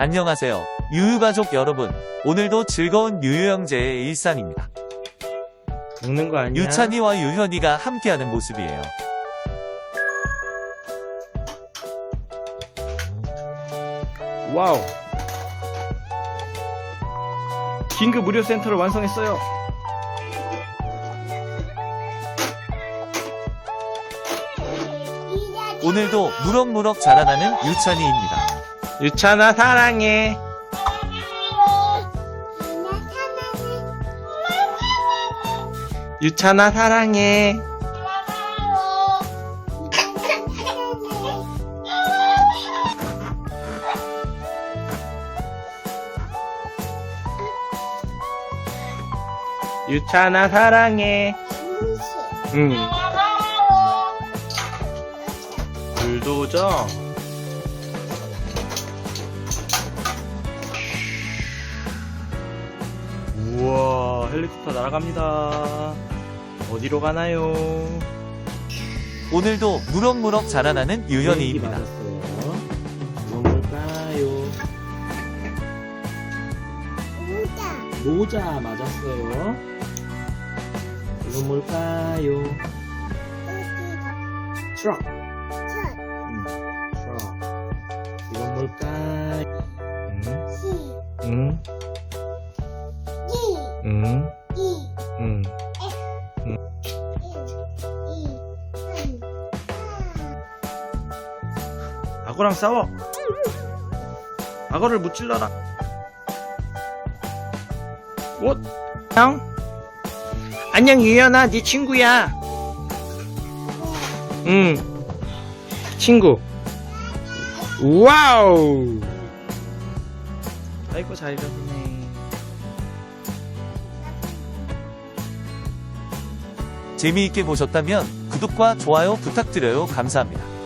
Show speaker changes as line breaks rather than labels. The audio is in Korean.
안녕하세요. 유유가족 여러분. 오늘도 즐거운 유유형제의 일상입니다.
먹는 거 아니야?
유찬이와 유현이가 함께하는 모습이에요.
와우. 긴급 무료 센터를 완성했어요.
오늘도 무럭무럭 자라나는 유찬이입니다.
유찬아 사랑해. 유찬아 사랑해. 유찬아 사랑해. 응. 불도저. 헬리콥터 날아갑니다. 어디로 가나요?
오늘도 무럭무럭 자라나는.
이건 뭘까요? 모자 맞았어요. 이건 뭘까요? 트럭. 음, 트럭. 이건 뭘까요? 음, 음, 음, 음. 악어랑 싸워. 악어를 무찔러라. 옷. 형. 안녕 유연아, 네 친구야. 응. 친구. 와우. 아이고 잘 잤네.
재미있게 보셨다면 구독과 좋아요 부탁드려요. 감사합니다.